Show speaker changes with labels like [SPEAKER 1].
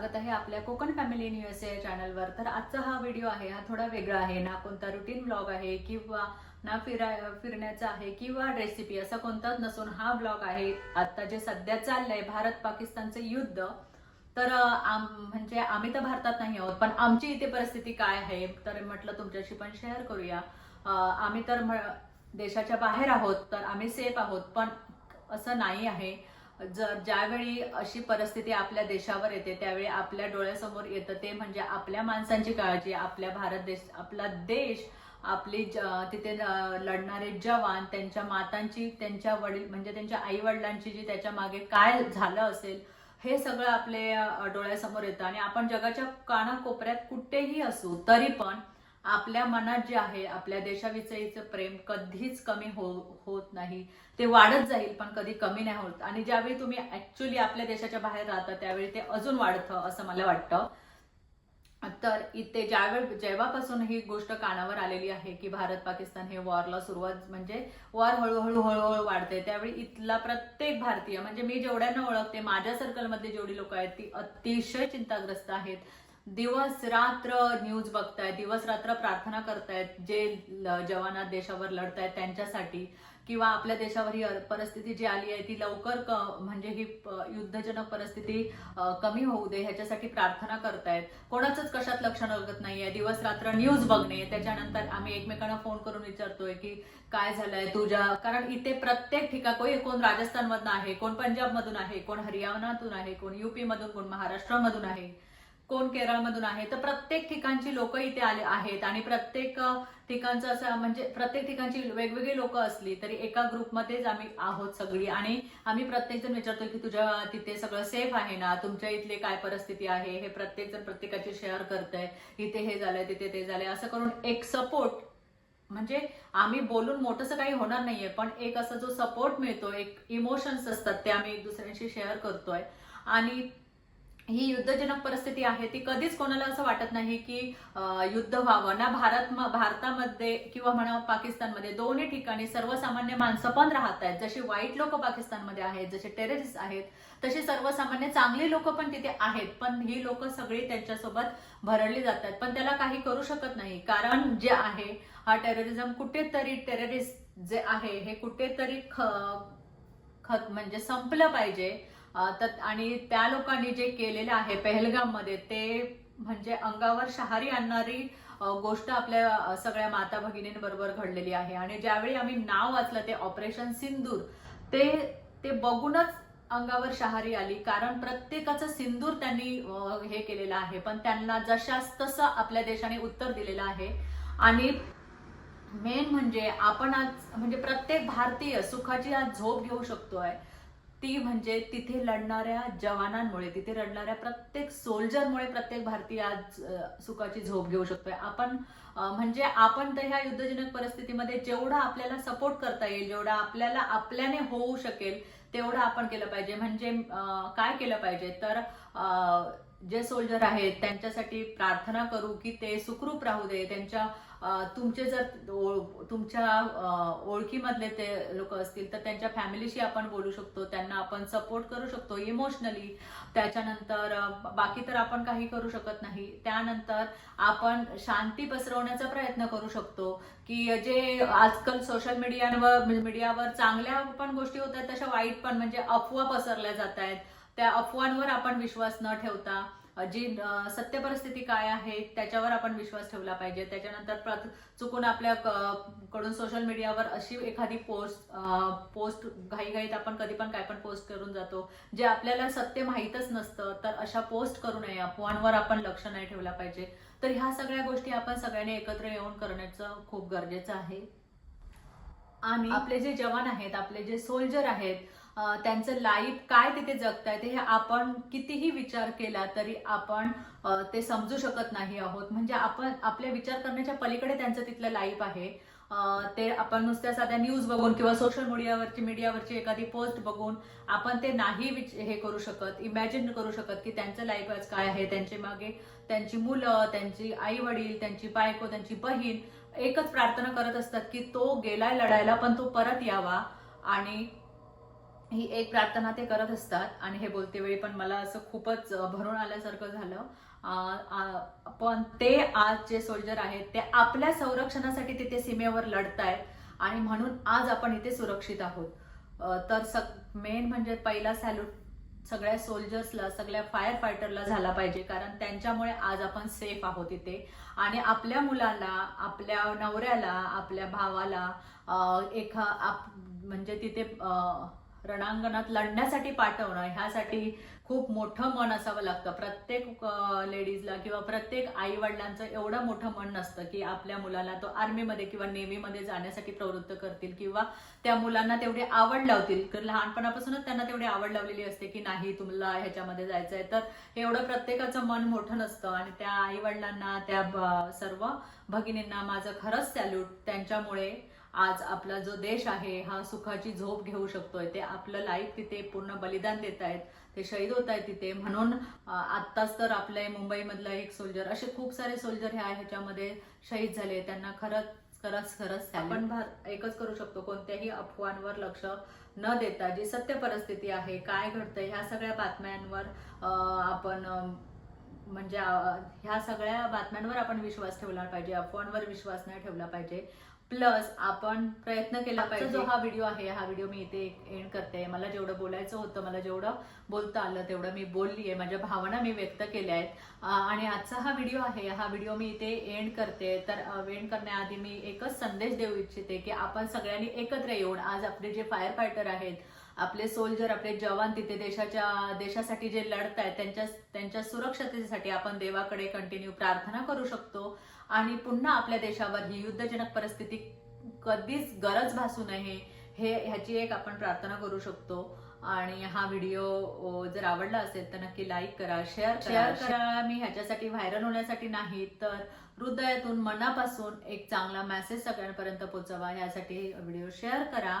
[SPEAKER 1] स्वागत आहे आपल्या कोकण फॅमिली न्यूज या चॅनलवर तर आजचा हा व्हिडिओ आहे हा थोडा वेगळा आहे. ना कोणता रुटीन ब्लॉग आहे किंवा ना फिरा फिरण्याचा आहे किंवा रेसिपी असा कोणताच नसून हा ब्लॉग आहे. आता जे सध्या चाललंय भारत पाकिस्तानचं युद्ध तर आम म्हणजे आम्ही तर भारतात नाही आहोत पण आमची इथे परिस्थिती काय आहे तर म्हटलं तुमच्याशी पण शेअर करूया. आम्ही तर देशाच्या बाहेर आहोत तर आम्ही सेफ आहोत पण असं नाही आहे. ज्यावेळी अशी परिस्थिती आपल्या देशावर येते त्यावेळी आपल्या डोळ्यासमोर येतं ते म्हणजे आपल्या माणसांची काळजी आपल्या भारत देश आपला देश आपली ज- तिथे लढणारे जवान त्यांच्या मातांची त्यांच्या वडील म्हणजे त्यांच्या आई वडिलांची जी त्याच्यामागे काय झालं असेल हे सगळं आपल्या डोळ्यासमोर येतं. आणि आपण जगाच्या कानाकोपऱ्यात कुठेही असू तरी पण आपल्या मनात जे आहे आपल्या देशाविषयीचं प्रेम कधीच कमी हो होत नाही. ते वाढत जाईल पण कधी कमी नाही होत. आणि ज्यावेळी तुम्ही ऍक्च्युली आपल्या देशाच्या बाहेर राहता त्यावेळी ते अजून वाढतं असं मला वाटतं. तर इथे ज्यावेळी जेव्हापासून ही गोष्ट कानावर आलेली आहे की भारत पाकिस्तान हे वॉरला सुरुवात म्हणजे वॉर हळूहळू हळूहळू वाढते त्यावेळी इथला प्रत्येक भारतीय म्हणजे मी जेवढ्यांना ओळखते माझ्या सर्कलमध्ये जेवढी लोक आहेत ती अतिशय चिंताग्रस्त आहेत. दिवस रात्र न्यूज बघतायत दिवस रात्र प्रार्थना करतायत जे जवाना जवानात देशावर लढतायत त्यांच्यासाठी किंवा आपल्या देशावर ही परिस्थिती जी आली आहे ती लवकर म्हणजे ही युद्धजनक परिस्थिती कमी होऊ दे ह्याच्यासाठी प्रार्थना करतायत. कोणाचंच कशात लक्ष लागत नाहीये. दिवस रात्र न्यूज बघणे त्याच्यानंतर आम्ही एकमेकांना फोन करून विचारतोय की काय झालंय तुझ्या? कारण इथे प्रत्येक ठिकाण कोण कोण राजस्थानमधून आहे कोण पंजाबमधून आहे कोण हरियाणातून आहे कोण युपी मधून कोण महाराष्ट्रामधून आहे. कोण केरळमधून आहे तर प्रत्येक ठिकाणची लोक इथे आले आहेत आणि प्रत्येक ठिकाणचं असं म्हणजे प्रत्येक ठिकाणची वेगवेगळी लोक असली तरी एका ग्रुपमध्येच आम्ही आहोत सगळी. आणि आम्ही प्रत्येक जण विचारतोय की तुझ्या तिथे सगळं सेफ आहे ना? तुमच्या इथले काय परिस्थिती आहे? हे प्रत्येक जण प्रत्येकाची शेअर करतंय. इथे हे झालंय तिथे ते झालंय. असं करून एक सपोर्ट म्हणजे आम्ही बोलून मोठंसं काही होणार नाहीये पण एक असा जो सपोर्ट मिळतो एक इमोशन्स असतात ते आम्ही दुसऱ्यांशी शेअर करतोय. आणि ही युद्धजनक परिस्थिती आहे ती कधीच कोणाला असं वाटत नाही की युद्ध व्हावं. ना भारत भारतामध्ये किंवा म्हणा पाकिस्तानमध्ये दोन्ही ठिकाणी सर्वसामान्य माणसं पण राहत आहेत. जशी वाईट लोक पाकिस्तानमध्ये आहेत जसे टेररिस्ट आहेत तसे सर्वसामान्य चांगली लोक पण तिथे आहेत. पण ही लोक सगळी त्यांच्यासोबत भरडली जातात पण त्याला काही करू शकत नाही. कारण जे आहे हा टेररिझम कुठेतरी टेररिस्ट जे आहे हे कुठेतरी ख खत म्हणजे संपलं पाहिजे. तर आणि त्या लोकांनी जे केलेलं आहे पहलगाममध्ये ते म्हणजे अंगावर शहारी आणणारी गोष्ट आपल्या सगळ्या माता भगिनींबरोबर घडलेली आहे. आणि ज्यावेळी आम्ही नाव वाचलं ते ऑपरेशन सिंदूर ते ते बघूनच अंगावर शहारी आली. कारण प्रत्येकाचं सिंदूर त्यांनी हे केलेलं आहे. पण त्यांना जशास तसं आपल्या देशाने उत्तर दिलेलं आहे. आणि मेन म्हणजे आपण आज म्हणजे प्रत्येक भारतीय सुखाची आज झोप घेऊ शकतोय. ती म्हणजे तिथे लढणाऱ्या जवानांमुळे तिथे लढणाऱ्या प्रत्येक सोल्जरमुळे प्रत्येक भारतीय आज सुखाची झोप घेऊ शकतोय. आपण म्हणजे आपण तर ह्या युद्धजनक परिस्थितीमध्ये जेवढा आपल्याला सपोर्ट करता येईल जेवढा आपल्याला आपल्याने होऊ शकेल तेवढं आपण केलं पाहिजे. म्हणजे काय केलं पाहिजे? तर अ, जे सोल्जर आहेत त्यांच्यासाठी प्रार्थना करू की ते सुखरूप राहू दे. त्यांच्या तुमचे जर तुमच्या ओळखीमधले ते लोक असतील तर त्यांच्या फॅमिलीशी आपण बोलू शकतो. त्यांना आपण सपोर्ट करू शकतो इमोशनली त्याच्यानंतर बाकी तर आपण काही करू शकत नाही. त्यानंतर आपण शांती पसरवण्याचा प्रयत्न करू शकतो की जे आजकाल सोशल मीडियावर मीडियावर चांगल्या पण गोष्टी होत आहेत तशा वाईट पण म्हणजे अफवा पसरल्या जात आहेत. त्या अफवांवर आपण विश्वास न ठेवता जी सत्य परिस्थिती काय आहे त्याच्यावर आपण विश्वास ठेवला पाहिजे. त्याच्यानंतर चुकून आपल्या कडून सोशल मीडियावर अशी एखादी पोस्ट पोस्ट घाईघाईत आपण कधी पण काय पण पोस्ट करून जातो जे आपल्याला सत्य माहीतच नसतं तर अशा पोस्ट करू नये. अफवांवर आपण लक्ष नाही ठेवला पाहिजे. तर ह्या सगळ्या गोष्टी आपण सगळ्यांनी एकत्र येऊन करण्याचं खूप गरजेचं आहे. आणि आपले जे जवान आहेत आपले जे सोल्जर आहेत त्यांचं लाईफ काय तिथे जगतायत हे आपण कितीही विचार केला तरी आपण ते समजू शकत नाही आहोत. म्हणजे आपण आपल्या विचार करण्याच्या पलीकडे त्यांचं तिथलं लाईफ आहे. ते आपण नुसत्या साध्या न्यूज बघून किंवा सोशल मीडियावरची मीडियावरची एखादी पोस्ट बघून आपण ते नाही विच- हे करू शकत इमॅजिन करू शकत की त्यांचं लाईफ आज काय आहे त्यांचे मागे त्यांची मुलं त्यांची आई वडील त्यांची बायको त्यांची बहीण एकच प्रार्थना करत असतात की तो गेलाय लढायला पण तो परत यावा. आणि ही एक प्रार्थना ते करत असतात आणि हे बोलते वेळी पण मला असं खूपच भरून आल्यासारखं झालं. पण ते आज जे सोल्जर आहेत ते आपल्या संरक्षणासाठी तिथे सीमेवर लढतायत आणि म्हणून आज आपण इथे सुरक्षित आहोत. तर सग मेन म्हणजे पहिला सॅल्यूट सगळ्या सोल्जर्सला सगळ्या फायर फायटरला झाला पाहिजे. कारण त्यांच्यामुळे आज आपण सेफ आहोत इथे. आणि आपल्या मुलाला आपल्या नवऱ्याला आपल्या भावाला एका आप- म्हणजे तिथे रणांगणात लढण्यासाठी पाठवणं ह्यासाठी खूप मोठं मन असावं लागतं. प्रत्येक लेडीजला किंवा प्रत्येक आई वडिलांचं एवढं मोठं मन नसतं की आपल्या मुलाला तो आर्मीमध्ये किंवा नेव्हीमध्ये जाण्यासाठी प्रवृत्त करतील किंवा त्या मुलांना तेवढी आवड लावतील. तर लहानपणापासूनच त्यांना तेवढी आवड लावलेली असते की नाही तुम्हाला ह्याच्यामध्ये जायचं आहे तर एवढं प्रत्येकाचं मन मोठं नसतं आणि त्या आई वडिलांना त्या सर्व भगिनींना माझं खरंच सॅल्यूट त्यांच्यामुळे आज आपला जो देश आहे हा सुखाची झोप घेऊ शकतोय. ते आपलं लाईफ तिथे पूर्ण बलिदान देत आहेत. ते शहीद होत आहेत तिथे. म्हणून आत्ताच तर आपल्या मुंबईमधला एक सोल्जर असे खूप सारे सोल्जर ह्या ह्याच्यामध्ये शहीद झाले. त्यांना खरंच खरंच खरंच आपण भार एकच करू शकतो कोणत्याही अफवांवर लक्ष न देता जी सत्य परिस्थिती आहे काय घडतंय ह्या सगळ्या बातम्यांवर अं, आपण म्हणजे ह्या सगळ्या बातम्यांवर आपण विश्वास ठेवला पाहिजे. अफवांवर विश्वास नाही ठेवला पाहिजे. प्लस आपण प्रयत्न केला पाहिजे. जो हा व्हिडिओ आहे हा व्हिडिओ मी इथे एंड करते. मला जेवढं बोलायचं होतं मला जेवढं बोलता आलं तेवढं मी बोलली आहे माझ्या भावना मी व्यक्त केल्या आहेत. आणि आजचा हा व्हिडिओ आहे हा व्हिडिओ मी इथे एंड करते. तर एंड करण्याआधी मी एकच संदेश देऊ इच्छिते की आपण सगळ्यांनी एकत्र येऊन आज आपले जे फायर फायटर आहेत आपले सोल्जर आपले जवान तिथे देशाच्या देशासाठी जे लढत आहेत त्यांच्या त्यांच्या सुरक्षतेसाठी आपण देवाकडे कंटिन्यू प्रार्थना करू शकतो. आणि पुन्हा आपल्या देशावर ही युद्धजनक परिस्थिती कधीच गरज भासू नये हे ह्याची एक आपण प्रार्थना करू शकतो. आणि हा व्हिडिओ जर आवडला असेल तर नक्की लाईक करा शेअर शेअर करा. मी ह्याच्यासाठी व्हायरल होण्यासाठी नाही तर हृदयातून मनापासून एक चांगला मेसेज सगळ्यांपर्यंत पोहोचवा. यासाठी व्हिडिओ शेअर करा.